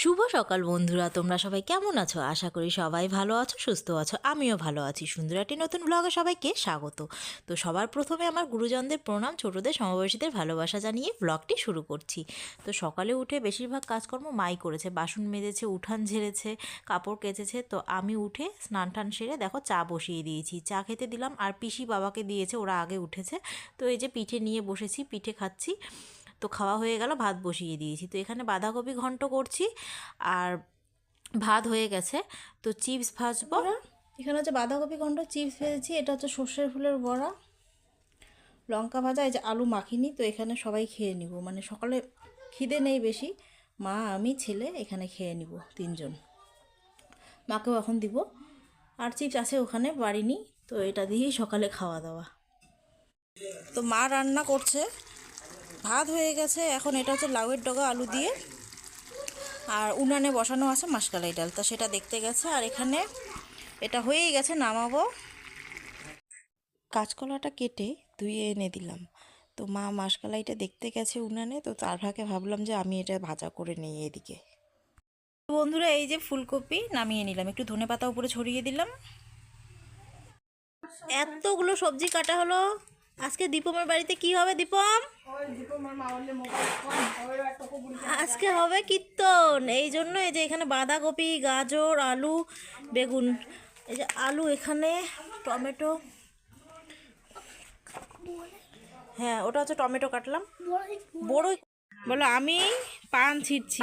শুভ সকাল বন্ধুরা, তোমরা সবাই কেমন আছো? আশা করি সবাই ভালো আছো, সুস্থ আছো, আমিও ভালো আছি। সুন্দর একটি নতুন ব্লগে সবাইকে স্বাগত। তো সবার প্রথমে আমার গুরুজনদের প্রণাম, ছোটদের, সমবয়সীদের ভালোবাসা জানিয়ে ব্লগটি শুরু করছি। তো সকালে উঠে বেশিরভাগ কাজকর্ম মাই করেছে। বাসন মেজেছে, উঠান ঝেড়েছে, কাপড় কেচেছে। তো আমি উঠে স্নান টান সেরে দেখো চা বসিয়ে দিয়েছি। চা খেতে দিলাম আর পিসি বাবাকে দিয়েছে, ওরা আগে উঠেছে। তো এই যে পিঠে নিয়ে বসেছি, পিঠে খাচ্ছি। তো খাওয়া হয়ে গেল, ভাত বসিয়ে দিয়েছি। তো এখানে বাঁধাকপি ঘন্ট করছি আর ভাত হয়ে গেছে। তো চিপস ভাজবো। এখানে হচ্ছে বাঁধাকপি ঘন্ট, চিপস ভেজেছি, এটা হচ্ছে সর্ষের ফুলের বড়া। লঙ্কা ভাজা, এই যে আলু মাখিনি, তো এখানে সবাই খেয়ে নিব। মানে সকালে খিদে নেই বেশি, মা, আমি, ছেলে, এখানে খেয়ে নিব তিনজন। মাকেও এখন দিব। আর চিপস আছে ওখানে, বাড়িনি, তো এটা দিয়েই সকালে খাওয়া দাওয়া। তো মা রান্না করছে। ভাত হয়ে গেছে। এখন এটা হচ্ছে লাউয়ের ডগা, আলু দিয়ে। আর উনানে বসানো আছে মাসকালাই ডাল, তা সেটা দেখতে গেছে। আর এখানে এটা হয়েই গেছে, নামাবো। কাঁচকলাটা কেটে ধুয়ে এনে দিলাম। তো মা মাসকালাইটা দেখতে গেছে উনানে, তো তার ফাঁকে ভাবলাম যে আমি এটা ভাজা করে নিই এদিকে। বন্ধুরা, এই যে ফুলকপি নামিয়ে নিলাম। একটু ধনে পাতা উপরে ছড়িয়ে দিলাম। এতগুলো সবজি কাটা হলো। আজকে দীপমের বাড়িতে কি হবে দীপম? আজকে হবে কীর্তন। এই জন্য এই যে এখানে বাঁধাকপি গাজর আলু বেগুন এই যে আলু এখানে টমেটো। হ্যাঁ ওটা হচ্ছে টমেটো কাটলাম। বড়ই বলো আমি পান ছিটছি।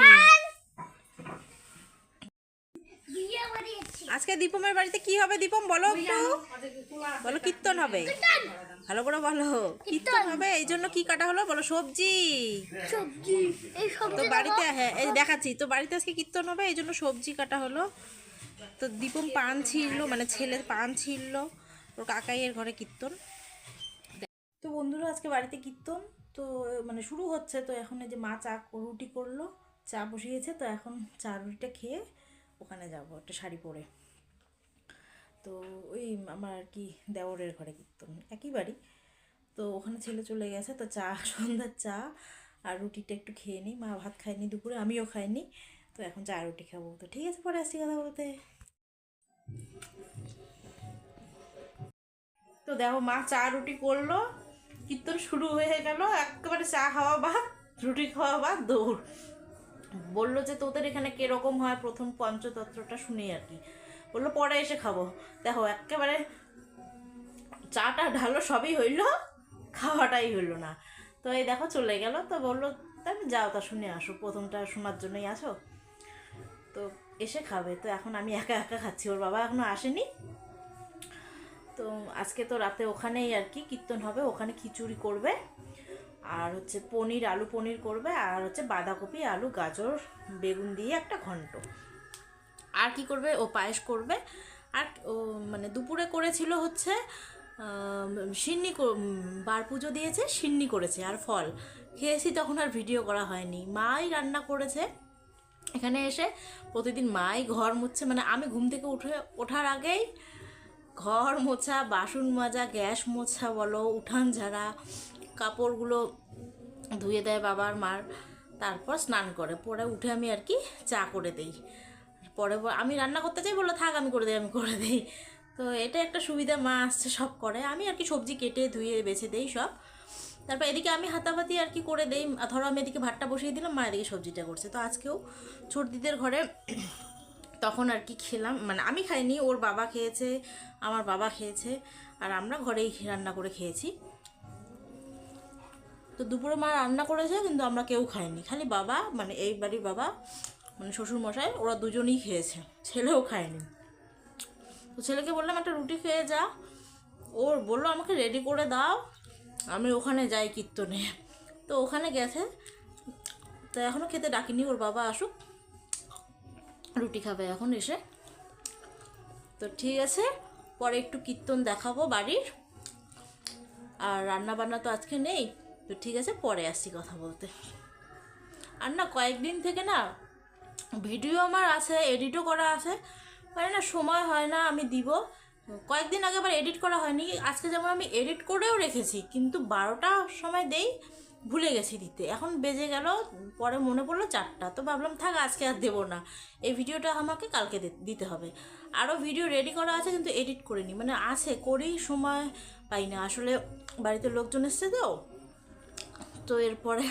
আজকে দীপমের বাড়িতে কি হবে দীপম? বলো একটু। বলো কীর্তন হবে। ভালো করে বলো। কীর্তন। হবে? এই জন্য কি কাটা হলো? বলো সবজি। তো বাড়িতে হ্যাঁ এই দেখাচ্ছি। তো বাড়িতে আজকে কীর্তন হবে এই জন্য সবজি কাটা হলো। তো দীপম পান ছিঁড়লো মানে ছেলে পান ছিঁড়লো। ওর কাকাইয়ের ঘরে কীর্তন। তো বন্ধুরা আজকে বাড়িতে কীর্তন। তো মানে শুরু হচ্ছে। তো এখন এই যে মা চা রুটি করল চা বসিয়েছে। তো এখন চা রুটিটা খেয়ে ওখানে যাব, একটা শাড়ি পরে। তো ওই আমার আর কি দেওরের ঘরে কীর্তন, একই বাড়ি। তো ওখানে ছেলে চলে গেছে, তো চা, সন্ধ্যার চা আর রুটিটা একটু খেয়ে নিই। মা ভাত খায়নি দুপুরে, আমিও খাইনি। তো এখন চা, রুটি খাব। তো ঠিক আছে, পরে আসছি কথা বলতে। তো দেখো, মা চা, রুটি করল। কীর্তন শুরু হয়ে গেল, একেবারে চা খাওয়া বাদ, রুটি খাওয়া বা দৌড়। বলল যে তোদের এখানে কীরকম হয় প্রথম পঞ্চতত্ত্বটা শুনি আর কি। বলল, পরে এসে খাব। দেখো, একেবারে চাটা ঢালো সবই হইল, খাওয়াটাই হইল না। তো এই দেখো, চলে গেল। তো বলল তাহলে যাও, তা শুনে আসো, প্রথমটা শোনার জন্যই আসো। তো এসে খাবে। তো এখন আমি একা একা খাচ্ছি, ওর বাবা এখনও আসেনি। তো আজকে তো রাতে ওখানেই আর কি, কীর্তন হবে, ওখানে খিচুড়ি করবে। আর হচ্ছে পনির, আলু পনির করবে, আর হচ্ছে বাঁধাকপি, আলু, গাজর, বেগুন দিয়ে একটা ঘন্ট। আর কি করবে? ও পায়েস করবে। আর ও মানে দুপুরে করেছিল হচ্ছে সিন্নি বার পুজো দিয়েছে, সিন্নি করেছে আর ফল। খেয়েছি তখন আর ভিডিও করা হয়নি। মাই রান্না করেছে। এখানে এসে প্রতিদিন মাই ঘর মুছছে। মানে আমি ঘুম থেকে উঠে, ওঠার আগেই ঘর মোছা, বাসন মাজা, গ্যাস মোছা বলো, উঠান ঝাড়া কাপড়গুলো ধুয়ে দেয় বাবার মার, তারপর স্নান করে। পরে উঠে আমি আর কি চা করে দেই। পরে আমি রান্না করতে চাই, বলল, থাক, আমি করে দিই, আমি করে দিই। তো এটা একটা সুবিধা, মা আসছে, সব করে। আমি আর কি সবজি কেটে, ধুয়ে, বেছে দেই সব। তারপর এদিকে আমি হাতাপাতি আর কি করে দেই। ধরো, আমি এদিকে ভাতটা বসিয়ে দিলাম, মা এদিকে সবজিটা করছে। তো আজকেও ছোটদিদের ঘরে তখন আর কি খেলাম। মানে আমি খাইনি, ওর বাবা খেয়েছে, আমার বাবা খেয়েছে, আর আমরা ঘরেই রান্না করে খেয়েছি। তো দুপুরে মা রান্না করেছে, কিন্তু আমরা কেউ খাইনি। খালি বাবা মানে এই বাড়ির বাবা মানে শ্বশুর মশাই ওরা দুজনেই খেয়েছে। ছেলেও খায়নি। তো ছেলেকে বললাম, একটা রুটি খেয়ে যা। ওর বলল, আমাকে রেডি করে দাও। আমি ওখানে যাই কীর্তনে। তো ওখানে গেছে। তো এখনও খেতে ডাকিনি, ওর বাবা আসুক। রুটি খাবে এখন এসে। তো ঠিক আছে, পরে একটু কীর্তন দেখাবো বাড়ির। আর রান্না বান্না তো আজকে নেই। তো ঠিক আছে, পরে আসছি কথা বলতে। আর না, কয়েকদিন থেকে না ভিডিও আমার আছে, এডিটও করা আছে। মানে না, সময় হয় না, আমি দিব। কয়েকদিন আগে আবার এডিট করা হয়নি। আজকে যেমন আমি এডিট করেও রেখেছি, কিন্তু বারোটা সময় দেই, ভুলে গেছি দিতে। এখন বেজে গেল, পরে মনে পড়ল চারটা। তো ভাবলাম, থাক, আজকে আর দেবো না। এই ভিডিওটা আমাকে কালকে দিতে হবে। আরও ভিডিও রেডি করা আছে, কিন্তু এডিট করিনি। মানে আছে, করেই সময় পাই না। আসলে বাড়িতে লোকজন এসছে তো তো এরপরে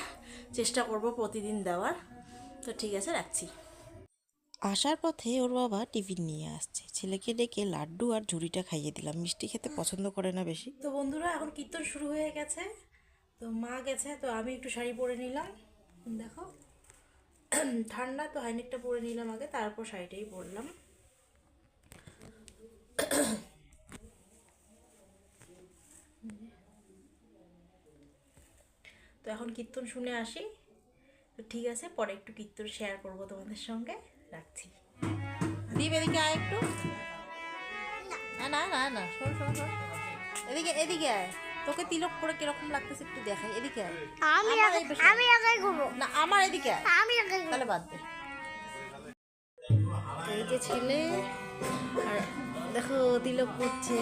চেষ্টা করব প্রতিদিন দেওয়ার। তো ঠিক আছে রাখছি। আসার পথে ওর বাবা টিফিন নিয়ে আসছে। ছেলেকে ডেকে লাড্ডু আর ঝুড়িটা খাইয়ে দিলাম। মিষ্টি খেতে পছন্দ করে না বেশি। তো বন্ধুরা এখন কীর্তন শুরু হয়ে গেছে। তো মা গেছে তো আমি একটু শাড়ি পরে নিলাম। দেখো ঠান্ডা তো হাইনেকটা পরে নিলাম আগে তারপর শাড়িটাই পরলাম। তো এখন কীর্তন শুনে আসি। তো ঠিক আছে পরে একটু কীর্তন শেয়ার করব তোমাদের সঙ্গে। রাখছি। দীপ এদিকে আয় একটু। না না না না শোন শোন শোন। এদিকে এদিকে আয়। তোকে তিলক করে কীরকম লাগতেছে একটু দেখাই। এদিকে আয়। আমি আমি আগে করব না আমার এদিকে আয়। আমি আগে। তাহলে বাদ দে। এই যে ছেলে আর দেখো তিলক করছে।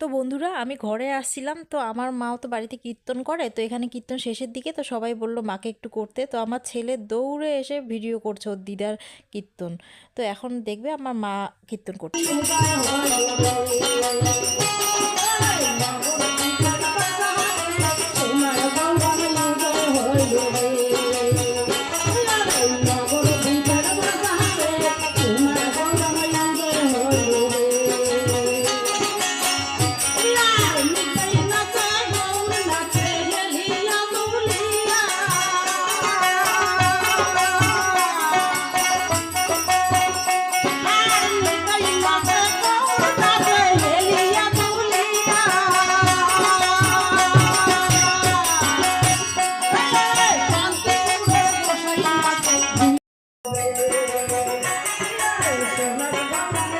তো বন্ধুরা, আমি ঘরে আসছিলাম, তো আমার মাও তো বাড়িতে কীর্তন করে, তো এখানে কীর্তন শেষের দিকে, তো সবাই বলল, মাকে একটু করতে। তো আমার ছেলে দৌড়ে এসে ভিডিও করছে ওর দিদার কীর্তন। তো এখন দেখবে আমার মা কীর্তন করছে। তো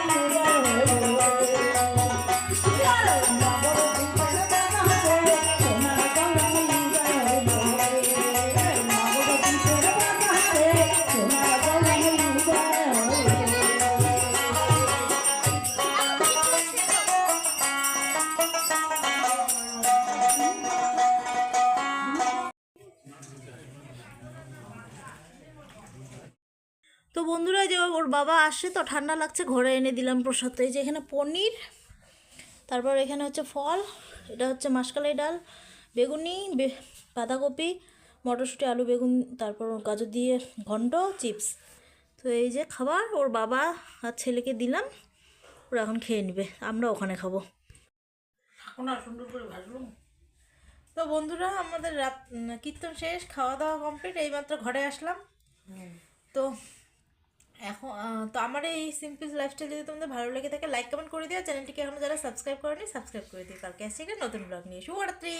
বাবা আসছে তো ঠান্ডা লাগছে ঘরে এনে দিলাম প্রসাদ। তো এই যে এখানে পনির তারপর এখানে হচ্ছে ফল এটা হচ্ছে মাসকালাই ডাল বেগুনি বাঁধাকপি মটরশুঁটি আলু বেগুন তারপর গাজর দিয়ে ঘন্ট চিপস। তো এই যে খাবার ওর বাবা আর ছেলেকে দিলাম ওরা এখন খেয়ে নেবে আমরা ওখানে খাব। এখন সুন্দর করে ভাজলুম। তো বন্ধুরা আমাদের রাত কীর্তন শেষ খাওয়া দাওয়া কমপ্লিট এইমাত্র ঘরে আসলাম। তো এখন তো আমার এই সিম্পল লাইফস্টাইল যদি তোমাদের ভালো লেগে থাকে লাইক কমেন্ট করে দিও। চ্যানেলটিকে এখনও যারা সাবস্ক্রাইব করেনি সাবস্ক্রাইব করে দিও। কালকে আসছে নতুন ব্লগ নিয়ে। শুভরাত্রি!